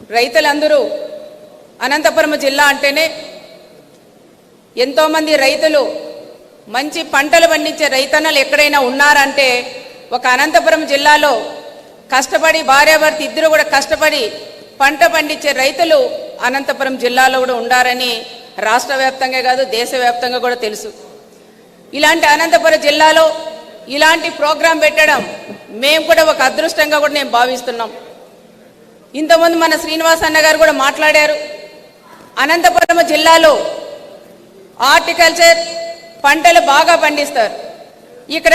రైతులందరూ అనంతపురం జిల్లా అంటేనే ఎంతోమంది రైతులు మంచి పంటలు పండించే రైతన్నలు ఎక్కడైనా ఉన్నారంటే ఒక అనంతపురం జిల్లాలో కష్టపడి భార్యాభర్త ఇద్దరు కూడా కష్టపడి పంట పండించే రైతులు అనంతపురం జిల్లాలో కూడా ఉండారని రాష్ట్ర వ్యాప్తంగా కాదు దేశవ్యాప్తంగా కూడా తెలుసు. ఇలాంటి అనంతపురం జిల్లాలో ఇలాంటి ప్రోగ్రాం పెట్టడం మేము కూడా ఒక అదృష్టంగా కూడా నేను భావిస్తున్నాం. ఇంతకుముందు మన శ్రీనివాస్ అన్న గారు కూడా మాట్లాడారు. అనంతపురం జిల్లాలో హార్టికల్చర్ పంటలు బాగా పండిస్తారు. ఇక్కడ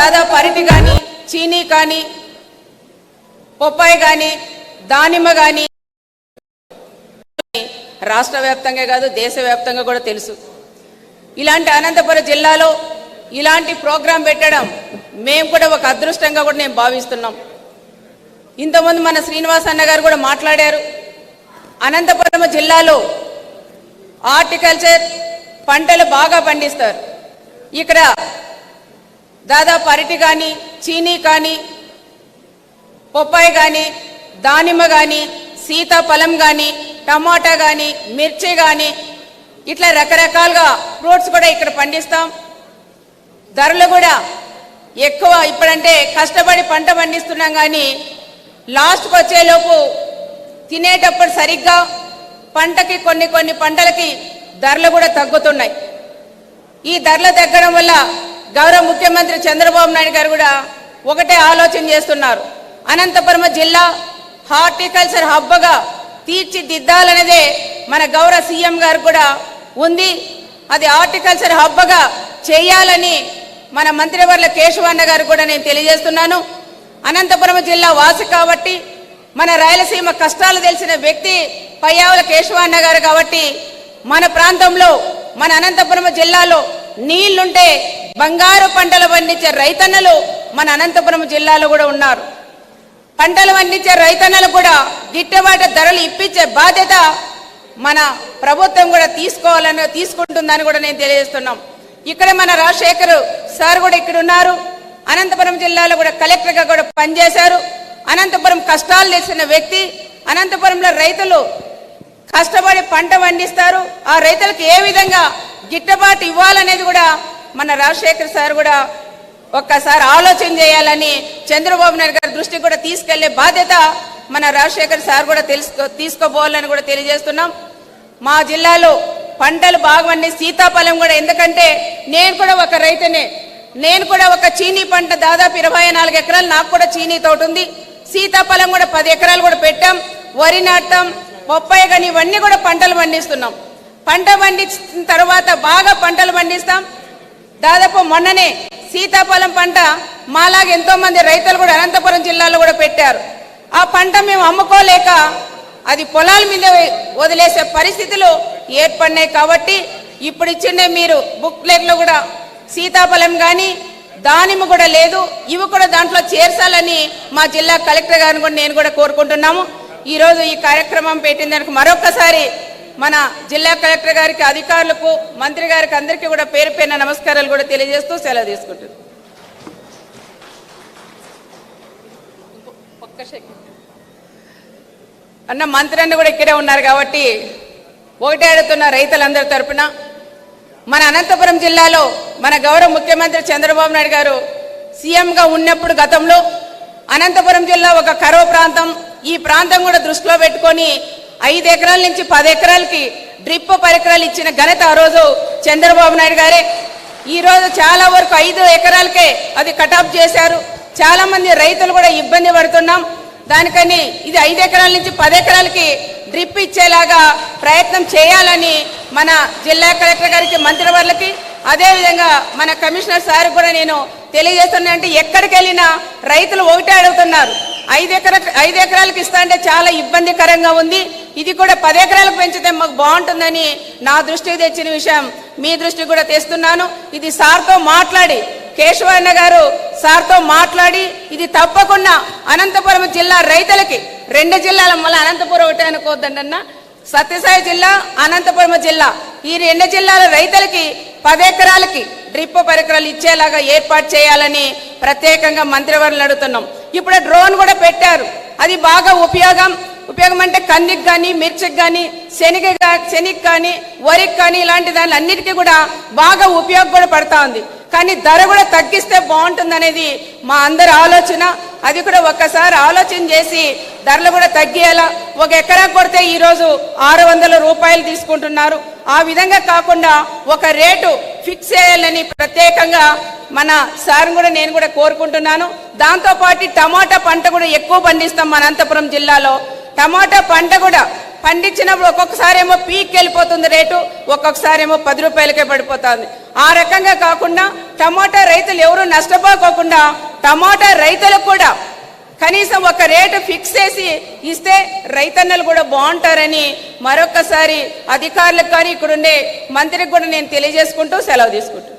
దాదాపు అరటి కానీ చీనీ కానీ పొప్పాయి కానీ దానిమ్మ కానీ రాష్ట్ర వ్యాప్తంగా కాదు దేశవ్యాప్తంగా కూడా తెలుసు. ఇలాంటి అనంతపురం జిల్లాలో ఇలాంటి ప్రోగ్రాం పెట్టడం మేము కూడా ఒక అదృష్టంగా కూడా నేను భావిస్తున్నాం. ఇంతకుముందు మన శ్రీనివాస్ అన్న గారు కూడా మాట్లాడారు. అనంతపురం జిల్లాలో హార్టికల్చర్ పంటలు బాగా పండిస్తారు. ఇక్కడ దాదాపు అరటి కానీ చీనీ కానీ పొప్పాయి కానీ దానిమ్మ కానీ సీతాఫలం కానీ టమాటా కానీ మిర్చి కానీ ఇట్లా రకరకాలుగా ఫ్రూట్స్ కూడా ఇక్కడ పండిస్తాం. ధరలు కూడా ఎక్కువ. ఇప్పుడంటే కష్టపడి పంట పండిస్తున్నాం కానీ లాస్ట్కి వచ్చేలోపు తినేటప్పుడు సరిగ్గా పంటకి కొన్ని కొన్ని పంటలకి ధరలు కూడా తగ్గుతున్నాయి. ఈ ధరలు తగ్గడం వల్ల గౌరవ ముఖ్యమంత్రి చంద్రబాబు నాయుడు గారు కూడా ఒకటే ఆలోచన చేస్తున్నారు. అనంతపురం జిల్లా హార్టికల్చర్ హబ్బగా తీర్చిదిద్దాలనేదే మన గౌరవ సీఎం గారు కూడా ఉంది. అది హార్టికల్చర్ హబ్బగా చేయాలని మన మంత్రివర్ల కేశవన్న గారు కూడా నేను తెలియజేస్తున్నాను. అనంతపురం జిల్లా వాసు కాబట్టి మన రాయలసీమ కష్టాలు తెలిసిన వ్యక్తి పయ్యావుల కేశవాన్న గారు కాబట్టి మన ప్రాంతంలో మన అనంతపురం జిల్లాలో నీళ్ళుంటే బంగారు పంటలు పండించే రైతన్నలు మన అనంతపురం జిల్లాలో కూడా ఉన్నారు. పంటలు పండించే రైతన్నలు కూడా గిట్టుబాటు ధరలు ఇప్పించే బాధ్యత మన ప్రభుత్వం కూడా తీసుకోవాలని తీసుకుంటుందని కూడా నేను తెలియజేస్తున్నాం. ఇక్కడ మన రాజశేఖర్ సార్ కూడా ఇక్కడ ఉన్నారు అనంతపురం జిల్లాలో కూడా కలెక్టర్గా కూడా పనిచేశారు. అనంతపురం కష్టాలు తెలిసిన వ్యక్తి అనంతపురంలో రైతులు కష్టపడి పంట పండిస్తారు. ఆ రైతులకు ఏ విధంగా గిట్టుబాటు ఇవ్వాలనేది కూడా మన రాజశేఖర్ సార్ కూడా ఒక్కసారి ఆలోచన చేయాలని చంద్రబాబు నాయుడు గారి దృష్టికి కూడా తీసుకెళ్ళే బాధ్యత మన రాజశేఖర్ సార్ కూడా తెలుసుకో తీసుకోపోవాలని కూడా తెలియజేస్తున్నాం. మా జిల్లాలో పంటలు బాగా పండి సీతాఫలం కూడా ఎందుకంటే నేను కూడా ఒక రైతునే. నేను కూడా ఒక చీనీ పంట దాదాపు ఇరవై నాలుగు ఎకరాలు నాకు కూడా చీనీ తోట ఉంది. సీతాఫలం కూడా పది ఎకరాలు కూడా పెట్టాం. వరి నాటాం బొప్పాయి కానీ ఇవన్నీ కూడా పంటలు పండిస్తున్నాం. పంట పండించిన తర్వాత బాగా పంటలు పండిస్తాం. దాదాపు మొన్ననే సీతాఫలం పంట మాలాగా ఎంతో మంది రైతులు కూడా అనంతపురం జిల్లాలో కూడా పెట్టారు. ఆ పంట మేము అమ్ముకోలేక అది పొలాల మీద వదిలేసే పరిస్థితులు ఏర్పడినాయి కాబట్టి ఇప్పుడు ఇచ్చిన మీరు బుక్లెట్లో కూడా సీతాఫలం కానీ దానిమ్మ కూడా లేదు. ఇవి కూడా దాంట్లో చేర్చాలని మా జిల్లా కలెక్టర్ గారిని కూడా నేను కూడా కోరుకుంటున్నాము. ఈరోజు ఈ కార్యక్రమం పెట్టిన దానికి మరొకసారి మన జిల్లా కలెక్టర్ గారికి అధికారులకు మంత్రి గారికి అందరికీ కూడా పేరు పైన నమస్కారాలు కూడా తెలియజేస్తూ సెలవు తీసుకుంటుంది అన్న మంత్రి అన్న కూడా ఇక్కడే ఉన్నారు కాబట్టి ఒకటే అడుగుతున్న రైతులందరి తరపున మన అనంతపురం జిల్లాలో మన గౌరవ ముఖ్యమంత్రి చంద్రబాబు నాయుడు గారు సీఎంగా ఉన్నప్పుడు గతంలో అనంతపురం జిల్లా ఒక కరో ప్రాంతం. ఈ ప్రాంతం కూడా దృష్టిలో పెట్టుకొని ఐదు ఎకరాల నుంచి పది ఎకరాలకి డ్రిప్ పరికరాలు ఇచ్చిన ఘనత ఆ రోజు చంద్రబాబు నాయుడు గారే. ఈ రోజు చాలా వరకు ఐదు ఎకరాలకే అది కటాఫ్ చేశారు. చాలామంది రైతులు కూడా ఇబ్బంది పడుతున్నాం. దానికని ఇది ఐదు ఎకరాల నుంచి పది ఎకరాలకి డ్రిప్ ఇచ్చేలాగా ప్రయత్నం చేయాలని మన జిల్లా కలెక్టర్ గారికి మంత్రివర్లకి అదేవిధంగా మన కమిషనర్ సార్ కూడా నేను తెలియజేస్తున్నా అంటే ఎక్కడికి వెళ్ళినా రైతులు ఒకటే అడుగుతున్నారు. ఐదు ఎకర ఐదు ఎకరాలకు ఇస్తా అంటే చాలా ఇబ్బందికరంగా ఉంది. ఇది కూడా పది ఎకరాలకు పెంచితే మాకు బాగుంటుందని నా దృష్టికి తెచ్చిన విషయం. మీ దృష్టికి కూడా తెస్తున్నాను. ఇది సార్తో మాట్లాడి కేశవన్న గారు సార్తో మాట్లాడి ఇది తప్పకుండా అనంతపురం జిల్లా రైతులకి రెండు జిల్లాల మళ్ళీ అనంతపురం ఒకటే అనుకోవద్దండి అన్న. సత్యసాయి జిల్లా అనంతపురం జిల్లా. ఈ రెండు జిల్లాల రైతులకి పది ఎకరాలకి డ్రిప్ పరికరాలు ఇచ్చేలాగా ఏర్పాటు చేయాలని ప్రత్యేకంగా మంత్రివర్యులు అడుగుతున్నాం. ఇప్పుడు డ్రోన్ కూడా పెట్టారు. అది బాగా ఉపయోగం. ఉపయోగం అంటే కందికి కానీ మిర్చికి కానీ శనిగ శనికి కానీ వరికి కానీ ఇలాంటి దాని అన్నిటికీ కూడా బాగా ఉపయోగం కూడా పడతా ఉంది. కానీ ధర కూడా తగ్గిస్తే బాగుంటుంది అనేది మా అందరి ఆలోచన. అది కూడా ఒక్కసారి ఆలోచన చేసి ధరలు కూడా తగ్గేలా ఒక ఎకరా కొడితే ఈరోజు ఆరు వందల రూపాయలు తీసుకుంటున్నారు. ఆ విధంగా కాకుండా ఒక రేటు ఫిక్స్ చేయాలని ప్రత్యేకంగా మన సార్ కూడా నేను కూడా కోరుకుంటున్నాను. దాంతోపాటు టమాటా పంట కూడా ఎక్కువ పండిస్తాం మన అనంతపురం జిల్లాలో. టమాటా పంట కూడా పండించినప్పుడు ఒక్కొక్కసారి ఏమో పీక్ వెళ్ళిపోతుంది రేటు ఒక్కొక్కసారి ఏమో పది రూపాయలకే పడిపోతుంది. ఆ రకంగా కాకుండా టమాటా రైతులు ఎవరు నష్టపోకోకుండా టమాటా రైతులకు కూడా కనీసం ఒక రేటు ఫిక్స్ చేసి ఇస్తే రైతన్నలు కూడా బాగుంటారని మరొకసారి అధికారులకు కానీ ఇక్కడుండే మంత్రికి కూడా నేను తెలియజేసుకుంటూ సెలవు తీసుకుంటాను